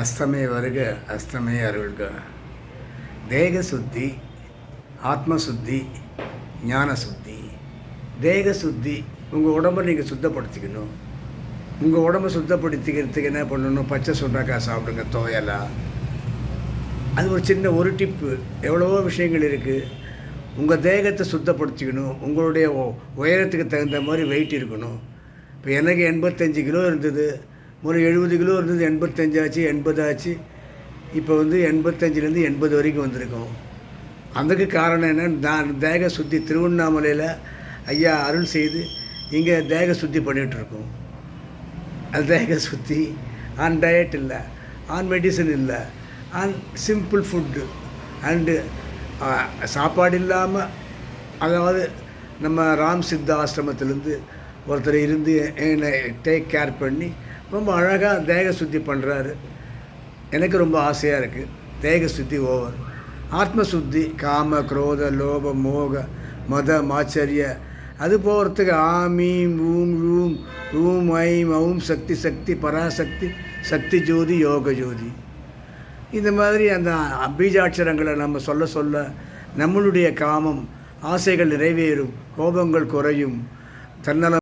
அஸ்தமே வருக அஸ்தமே அருள்க. தேக சுத்தி ஆத்ம சுத்தி ஞான சுத்தி தேக சுத்தி உங்கள் உடம்பை நீங்கள் சுத்தப்படுத்திக்கணும். உங்கள் உடம்பை சுத்தப்படுத்திக்கிறதுக்கு என்ன பண்ணணும்? பச்சை சுண்டக்காய் சாப்பிடுங்க தோயலா. அது ஒரு சின்ன ஒரு டிப்பு எவ்வளவோ விஷயங்கள் இருக்குது உங்கள் தேகத்தை சுத்தப்படுத்திக்கணும். உங்களுடைய உயரத்துக்கு தகுந்த மாதிரி வெயிட் இருக்கணும். இப்போ எனக்கு எண்பத்தஞ்சு கிலோ இருந்தது. ஒரு எழுபது கிலோ இருந்தது எண்பத்தஞ்சாச்சு எண்பதாச்சு இப்போ வந்து எண்பத்தஞ்சிலேருந்து எண்பது வரைக்கும் வந்திருக்கோம். அதுக்கு காரணம் என்ன? நான் தேக சுத்தி திருவண்ணாமலையில் ஐயா அருள் செய்து இங்கே தேக சுத்தி பண்ணிகிட்ருக்கோம் அது தேக சுத்தி. ஆன் டயட் இல்லை ஆன் மெடிசன் இல்லை ஆன் சிம்பிள் ஃபுட்டு அண்டு சாப்பாடு இல்லாமல் அதாவது நம்ம ராம் சித்தா ஆசிரமத்திலேருந்து ஒருத்தர் இருந்து என்னை டேக் கேர் பண்ணி ரொம்ப அழகாக தேக சுத்தி பண்ணுறாரு எனக்கு ரொம்ப ஆசையாக இருக்குது தேக சுத்தி ஓவர் ஆத்ம சுத்தி காம குரோத லோப மோக மத மாச்சரிய. அது போகிறதுக்கு ஆமீம் ஊம் ஊம் ஊம் ஐம் ஔம் சக்தி சக்தி பராசக்தி சக்தி ஜோதி யோக ஜோதி. இந்த மாதிரி அந்த பீஜாட்சரங்களை நம்ம சொல்ல சொல்ல நம்மளுடைய காமம் ஆசைகள் நிறைவேறும் கோபங்கள் குறையும் தன்னலம்